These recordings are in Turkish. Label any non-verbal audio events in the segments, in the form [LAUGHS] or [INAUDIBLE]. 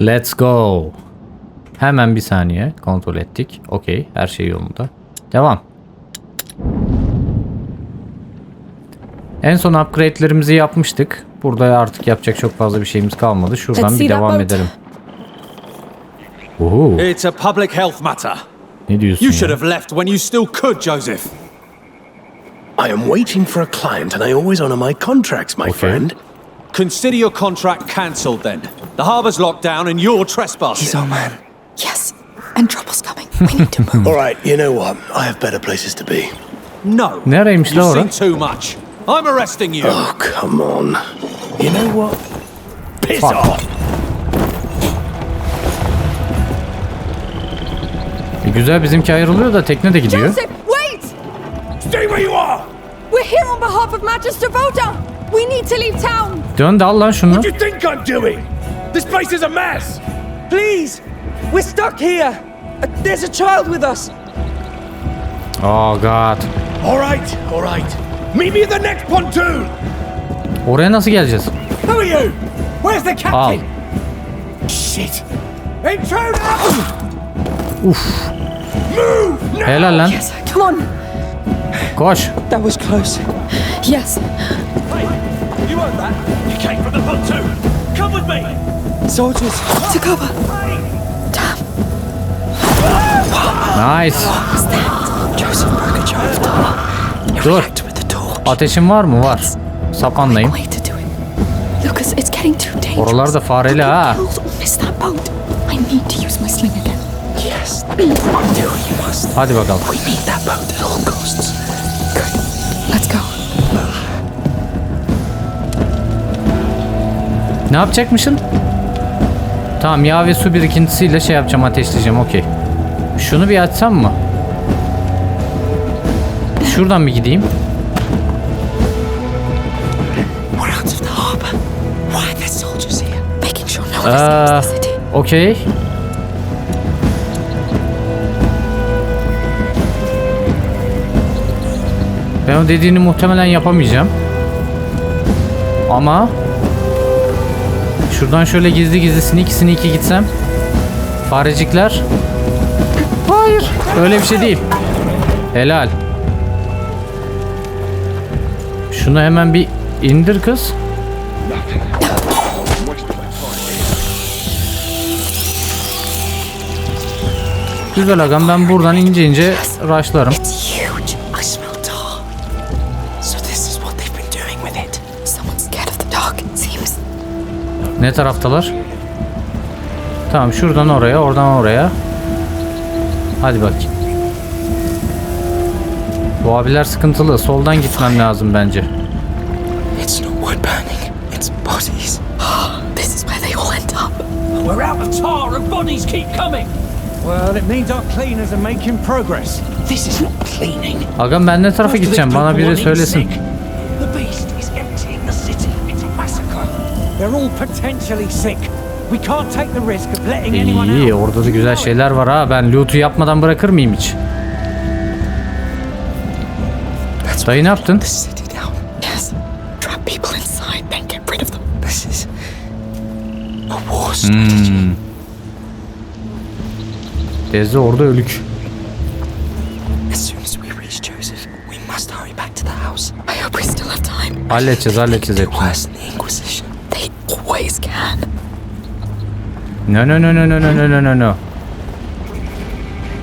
Let's go. Hemen bir saniye kontrol ettik. Okey her şey yolunda. Devam. En son upgrade'lerimizi yapmıştık. Burada artık yapacak çok fazla bir şeyimiz kalmadı. Şuradan Let's bir devam edelim. Uhu, It's a public health matter. ne diyorsun You ya? should have left when you still could, Joseph. I am waiting for a client and I always honor my contracts, my friend. Consider your contract cancelled then. The harbour's locked down and you're trespassing. He's our man. Yes, and trouble's coming. We need to move. [LAUGHS] All right, you know what? I have better places to be. No. Nereymiş la You've ora? seen too much. I'm arresting you. Oh, come on. You know what? Piss Fuck. off. E, güzel bizimki ayrılıyor da tekne de gidiyor. Joseph, wait! Stay where you are. We're here on behalf of Magister Voda. We need to leave town. Dön de al lan şunu. What do you think I'm doing? This place is a mess. Please! We're stuck here! There's a child with us! Oh god. All right, all right. Meet me at the next pontoon. Oraya nasıl geleceğiz? Who are you? Where's the captain? Al. Shit. Intruder! Helal lan. Yes, come on. Koş. That was close. Yes. Hey, you heard that? You came from the pontoon. Come with me. Soldiers! To cover. Nice. Joseph broke a jar of tar. Dur. with the torch. Ateşin var mı? Var. Sapanlayın. Lucas, it's getting too dangerous. Oralar da fareli ha. Girls will miss that boat. I need to use my sling again. Yes! Do you must. Hadi bakalım. We need that boat at all costs. Ne yapacakmışım? Tamam yağ ve su birikintisiyle şey yapacağım ateşleyeceğim okey. Şunu bir açsam mı? Şuradan bir gideyim. Ee, okey. Ben o dediğini muhtemelen yapamayacağım. Ama şuradan şöyle gizli gizli sneak sneaky gitsem farecikler Hayır. Öyle bir şey değil. Helal. Şunu hemen bir indir kız. Güzel agam ben buradan ince ince rushlarım. Ne taraftalar? Tamam şuradan oraya oradan oraya. Hadi bakayım. Bu abiler sıkıntılı. Soldan gitmem lazım bence. It's not wood burning, it's bodies. [GASPS] This is where they all end up. We're out of tar and bodies keep coming. Well, it means our cleaners are making progress. This is not cleaning. Agam ben ne tarafa gideceğim? Bana biri söylesin. İyi orada da güzel şeyler var ha. Ben loot'u yapmadan bırakır mıyım hiç? Dayı ne yaptın? Hmm. Teyze orada ölük. Halledeceğiz halledeceğiz hepsini. No no no no no no no no no no.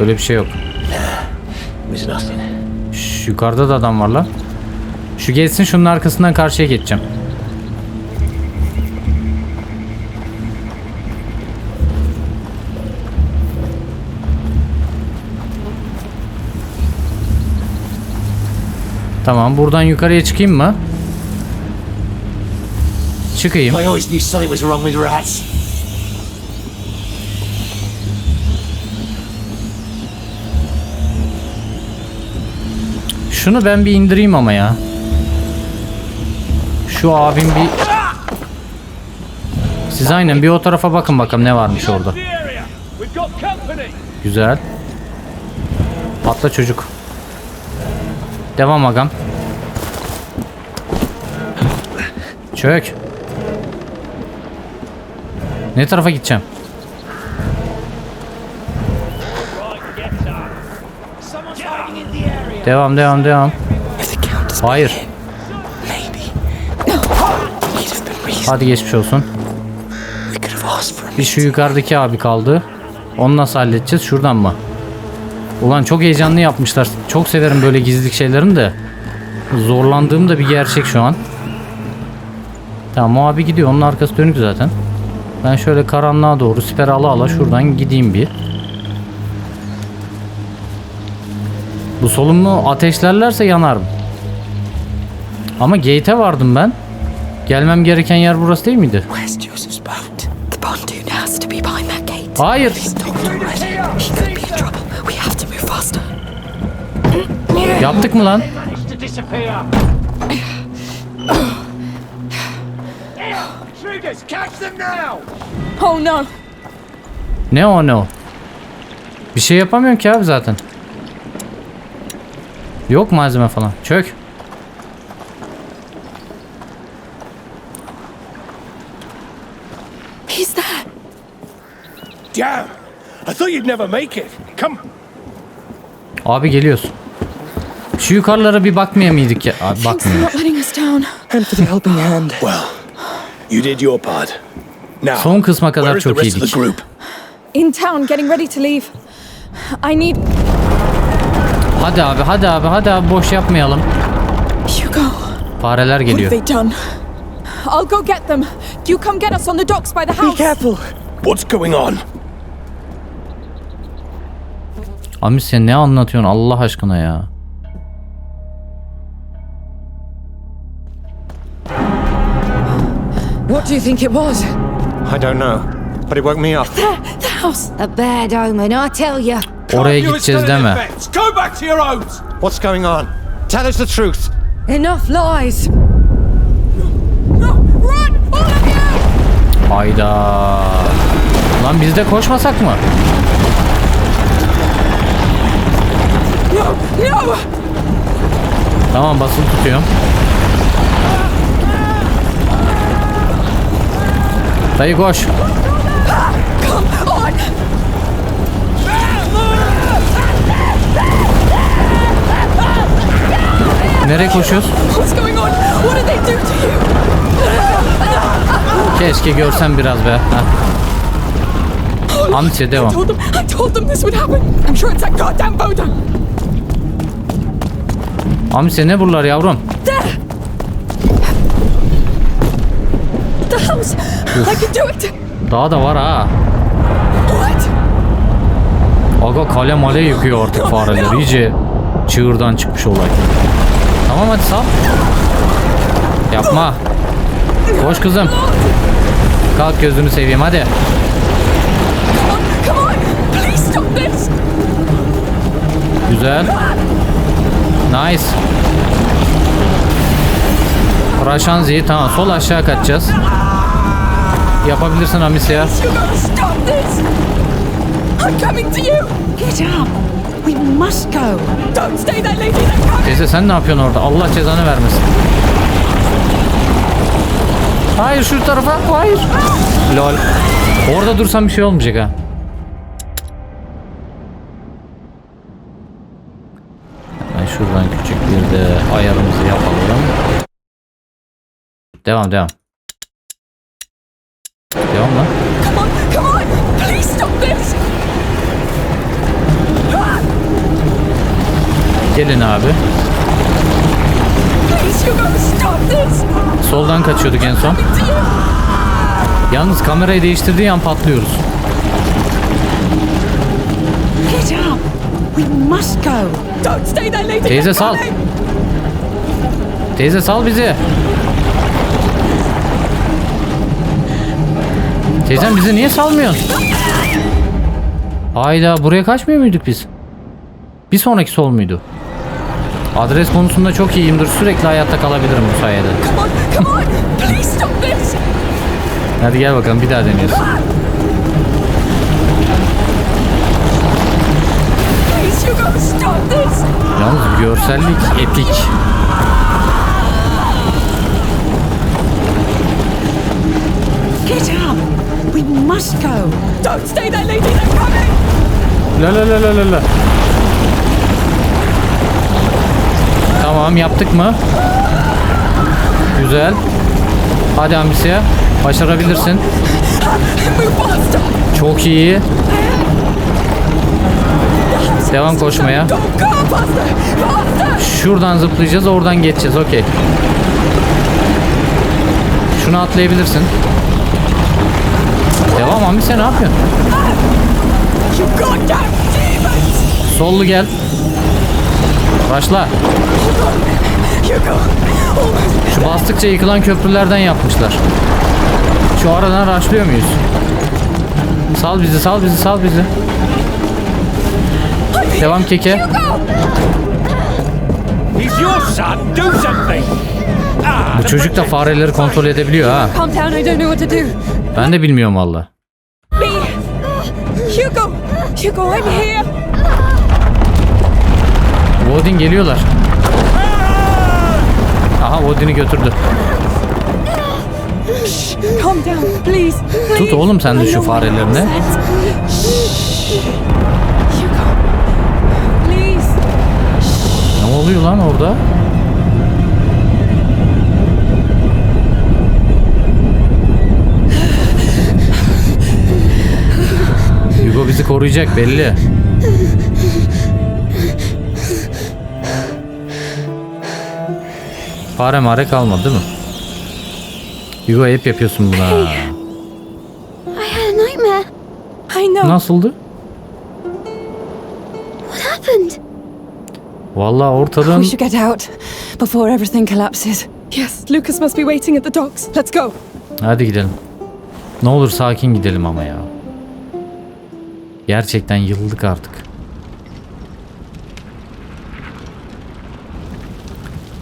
Öyle bir şey yok. Şş, yukarıda da adam var lan. Şu geçsin şunun arkasından karşıya geçeceğim. Tamam buradan yukarıya çıkayım mı? Çıkayım. Şunu ben bir indireyim ama ya. Şu abim bir... Siz aynen bir o tarafa bakın bakalım ne varmış orada. Güzel. Atla çocuk. Devam agam. Çök. Ne tarafa gideceğim? Devam devam devam. Hayır. Hadi geçmiş olsun. Bir şu yukarıdaki abi kaldı. Onu nasıl halledeceğiz? Şuradan mı? Ulan çok heyecanlı yapmışlar. Çok severim böyle gizlilik şeylerini de. Zorlandığım da bir gerçek şu an. Tamam o abi gidiyor. Onun arkası dönük zaten. Ben şöyle karanlığa doğru siper ala ala şuradan gideyim bir. Bu solumu ateşlerlerse yanarım. Ama gate'e vardım ben. Gelmem gereken yer burası değil miydi? Hayır. Yaptık mı lan? Oh no! Ne o ne o? Bir şey yapamıyorum ki abi zaten. Yok malzeme falan. Çök. He's there! Damn! I thought you'd never make it. Come. Abi geliyoruz. Şu yukarılara bir bakmaya mıydık ya? Abi Thanks for bakmıyor. not letting us down. And for the helping hand. Well, you did your part. Now, Son kısma kadar where is the çok rest of iyiydik. the group? In town, getting ready to leave. I need Hadi abi hadi abi hadi abi boş yapmayalım. Hugo. Fareler What have geliyor. they done? I'll go get them. You come get us on the docks by the Be house. careful. What's going on? Ami sen ne anlatıyorsun Allah aşkına ya? What do you think it was? I don't know, but it woke me up. The house. A bad omen, I tell you. Oraya You gideceğiz deme. Go back to your homes! What's going on? Tell us the truth. Enough lies. No, run! All of you! Hayda. Lan biz de koşmasak mı? No, no! Tamam basılı tutuyorum. Dayı koş. To you? Keşke görsem biraz be. Ha. I devam. Amca ne buralar yavrum? Daha da var ha. Aga kale male yıkıyor artık fareler. İyice çığırdan çıkmış olay. Tamam hadi sal. Yapma. Koş kızım. Kalk gözünü seveyim hadi. Güzel. Nice. Raşanzi tamam sol aşağı kaçacağız. Yapabilirsin Amisya. I'm coming to you! Get up. We must go. Don't stay there, lady! Teyze sen ne yapıyorsun orada? Allah cezanı vermesin. Hayır şu tarafa. Hayır. Lol. Orada dursam bir şey olmayacak ha. Hemen şuradan küçük bir de ayarımızı yapalım. Devam devam. Devam lan. Gelin abi. Soldan kaçıyorduk en son. Yalnız kamerayı değiştirdiği an patlıyoruz. Get up. We must go. Don't stay there, lady! Teyze sal. Teyze sal bizi. Teyzem bizi niye salmıyorsun? Hayda buraya kaçmıyor muyduk biz? Bir sonraki sol muydu? Adres konusunda çok iyiyimdir. Sürekli hayatta kalabilirim bu sayede. Hadi gel bakalım bir daha deniyoruz. Yalnız görsellik epik. Get up. We must go. Don't stay there, lady! They're coming! La la la la la la. Tamam yaptık mı? Güzel. Hadi Ambisya. Başarabilirsin. Çok iyi. Devam koşmaya. Şuradan zıplayacağız, oradan geçeceğiz. Okey. Şunu atlayabilirsin. Devam Ambisya ne yapıyorsun? Sollu gel. Başla. Şu bastıkça yıkılan köprülerden yapmışlar. Şu aradan raşlıyor muyuz? Sal bizi, sal bizi, sal bizi. Devam keke. Bu çocuk da fareleri kontrol edebiliyor ha. Ben de bilmiyorum valla. Hugo! Hugo, I'm here! Odin geliyorlar. Aha Odin'i götürdü. Calm down, please. Tut oğlum sen de şu farelerini. Ne oluyor lan orada? Hugo bizi koruyacak belli. Fare mare kalmadı değil mi? Hugo hep yapıyorsun buna. I had a nightmare. I know. Nasıldı? What happened? Vallahi ortadan We should get out before everything collapses. Yes, Lucas must be waiting at the docks. Let's go. Hadi gidelim. Ne olur sakin gidelim ama ya. Gerçekten yıldık artık.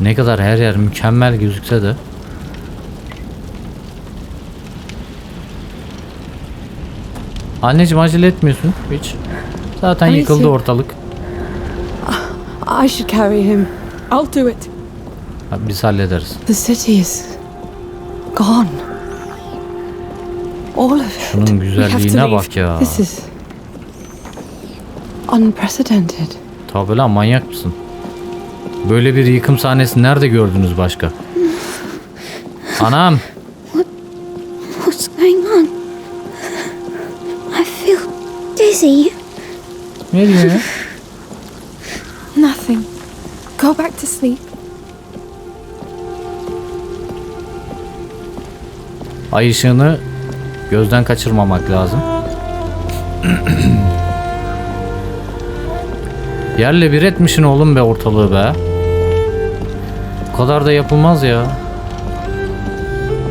Ne kadar her yer mükemmel gözükse de Anneciğim acele etmiyorsun hiç. Zaten Anneciğim. yıkıldı ortalık. I should carry him. I'll do it. Biz hallederiz. The city is gone. All of it. Şunun güzelliğine bak ya. This is unprecedented. Tabi lan manyak mısın? Böyle bir yıkım sahnesi nerede gördünüz başka? Anam. What's going on? I feel dizzy. Ne diyor ya? Nothing. Go back to sleep. Ay ışığını gözden kaçırmamak lazım. [CLEARS THROAT] Yerle bir etmişin oğlum be ortalığı be. Kadar da yapılmaz ya.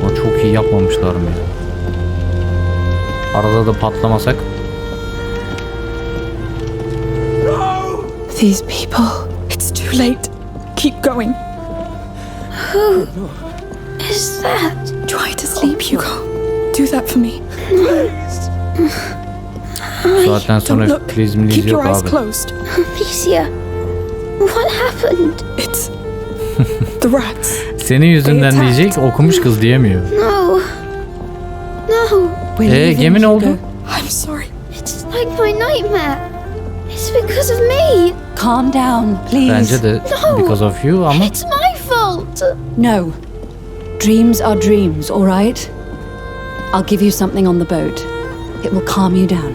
Ama çok iyi yapmamışlar mı ya? Arada da patlamasak. These people. It's too late. Keep going. Is that? Try to sleep, Hugo. Do that for me. Sonra please miliz Keep your yok eyes abi. closed. Alicia. What happened? It's [LAUGHS] the rats. Senin yüzünden diyecek okumuş kız diyemiyor. No. No. Ee, leaving, gemi ne oldu? I'm sorry. It's like my nightmare. It's because of me. Calm down, please. Bence de because of you ama It's my fault. No. Dreams are dreams, all right? I'll give you something on the boat. It will calm you down.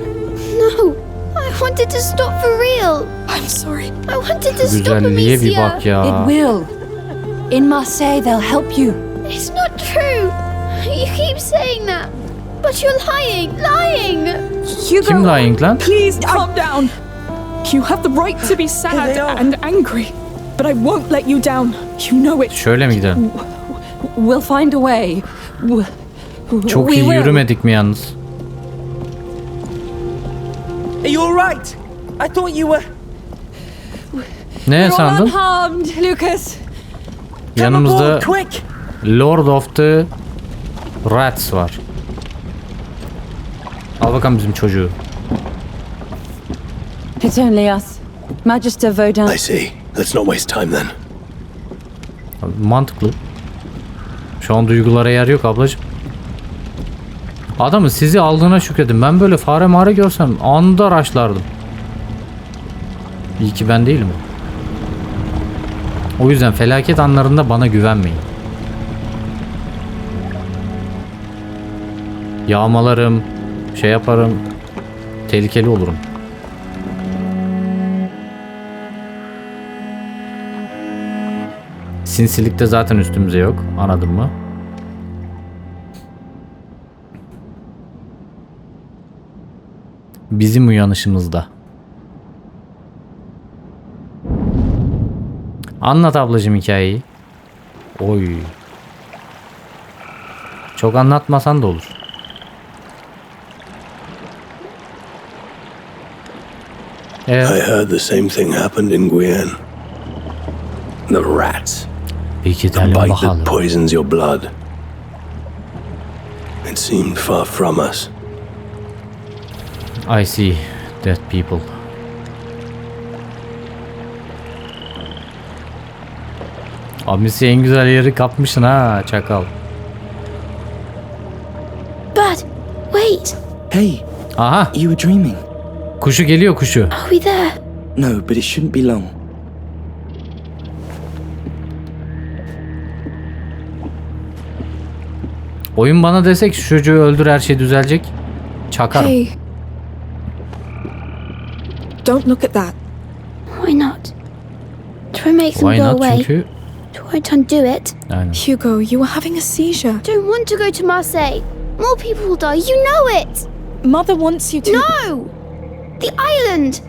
No. I wanted to stop for real. I'm sorry. I wanted to stop güzelliğe bir Amicia. bak ya. It will. In Marseille, they'll help you. It's not true. You keep saying that. But you're lying. Lying. Hugo. Kim lying lan? Please calm down. You have the right to be sad and angry, but I won't let you down. You know it. Şöyle mi gidelim? We'll find a way. W- Çok we iyi will. yürümedik mi yalnız? Are you alright? I thought you were. Ne You're all sandın? unharmed, Lucas. Yanımızda! Lord of the Rats var. Al bakalım bizim çocuğu. It's only us. Magister Vaudin. I see. Let's not waste time then. Mantıklı. Şu an duygulara yer yok ablacığım. Adamı sizi aldığına şükredin. Ben böyle fare mare görsem anında raşlardım. İyi ki ben değilim. O yüzden felaket anlarında bana güvenmeyin. Yağmalarım, şey yaparım, tehlikeli olurum. Sinsilikte zaten üstümüze yok. Anladın mı? Bizim uyanışımızda. Anlat ablacığım hikayeyi. Oy. Çok anlatmasan da olur. Evet. I heard the same thing happened in Guyenne. The rats. Bir The bite that poisons your blood. It seemed far from us. I see dead people. Abisi en güzel yeri kapmışsın ha çakal. Bud, wait. Hey, Aha you were dreaming. kuşu geliyor kuşu. Are we there? No, but it shouldn't be long. Oyun bana desek şu çocuğu öldür her şey düzelecek. Çakarım. Hey. Don't look at that. Why not? Try make them Why go not? away. Çünkü Try to undo it. aynen. Hugo, you were having a seizure. Don't want to go to Marseille. More people will die. You know it. Mother wants you to. No! The island!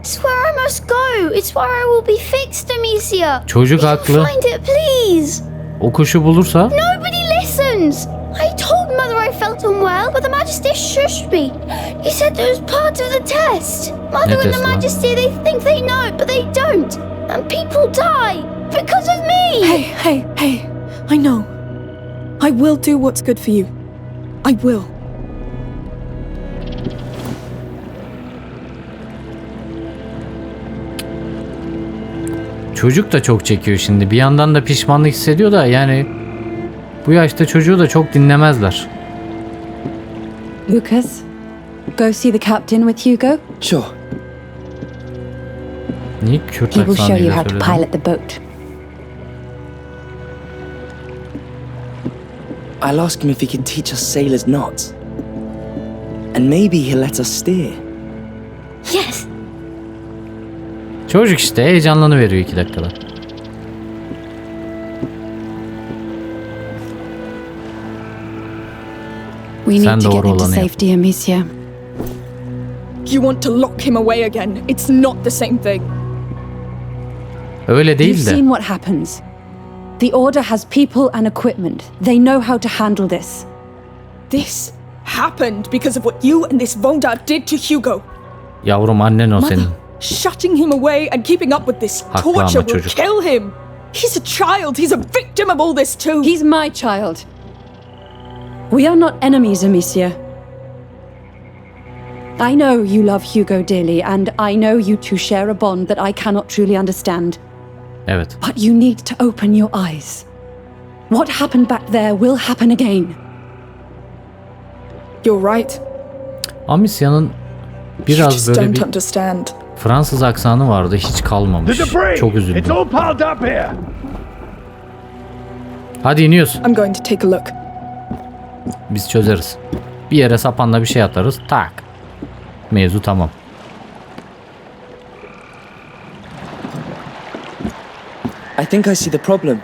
It's where I must go. It's where I will be fixed, Amicia. Çocuk We can haklı. Find it, please. O kuşu bulursa Nobody listens. I told Mother I felt unwell, but the Majesty shushed me. He said it was part of the test. Mother and test the lan? Majesty, they think they know, but they don't. And people die because of me. Hey, hey, hey. I know. I will do what's good for you. I will. çocuk da çok çekiyor şimdi. Bir yandan da pişmanlık hissediyor da yani bu yaşta çocuğu da çok dinlemezler. Lucas, go see the captain with Hugo. Sure. Niye Kürt He will show you how to pilot the boat. I'll ask him if he can teach us sailors knots. And maybe he'll let us steer. Yes. Çocuk işte heyecanlanı veriyor iki dakikada. We Sen need to get doğru into olanı yap. safety, Amicia. You want to lock him away again. It's not the same thing. Öyle You've değil de. seen what happens. The Order has people and equipment. They know how to handle this. This happened because of what you and this Vondar did to Hugo. Yavrum annen o senin. Mother, shutting him away and keeping up with this Haklı ama torture will çocuk. kill him. He's a child. He's a victim of all this too. He's my child. We are not enemies, Amicia. I know you love Hugo dearly, and I know you two share a bond that I cannot truly understand. Evet. But you need to open your eyes. What happened back there will happen again. You're right. Amisya'nın biraz just böyle bir understand. Fransız aksanı vardı hiç kalmamış. Çok üzüldüm. all piled up here. Hadi iniyoruz. I'm going to take a look. Biz çözeriz. Bir yere sapanla bir şey atarız. Tak. Mevzu tamam. I think I see the problem.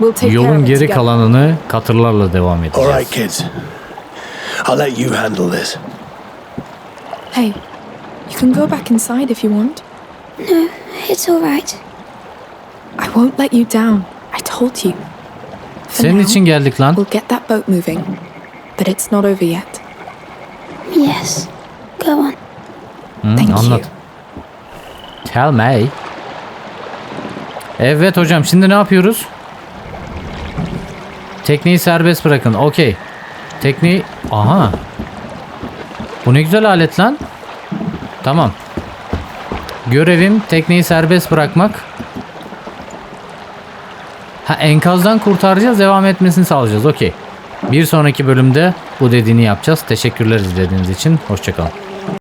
We'll take care Yolun of it geri together. kalanını katırlarla devam All edeceğiz. right, kids. I'll let you handle this. Hey, you can go back inside if you want. It's all right. I won't let you down. I told you. For Senin now, için geldik lan. We'll get that boat moving, but it's not over yet. Yes. Go on. Hı, Thank anlat. you. Tell me. Evet hocam şimdi ne yapıyoruz? Tekneyi serbest bırakın. Okey. Tekneyi... Aha. Bu ne güzel alet lan. Tamam. Görevim tekneyi serbest bırakmak. Ha enkazdan kurtaracağız devam etmesini sağlayacağız. Okey. Bir sonraki bölümde bu dediğini yapacağız. Teşekkürler izlediğiniz için. Hoşçakalın.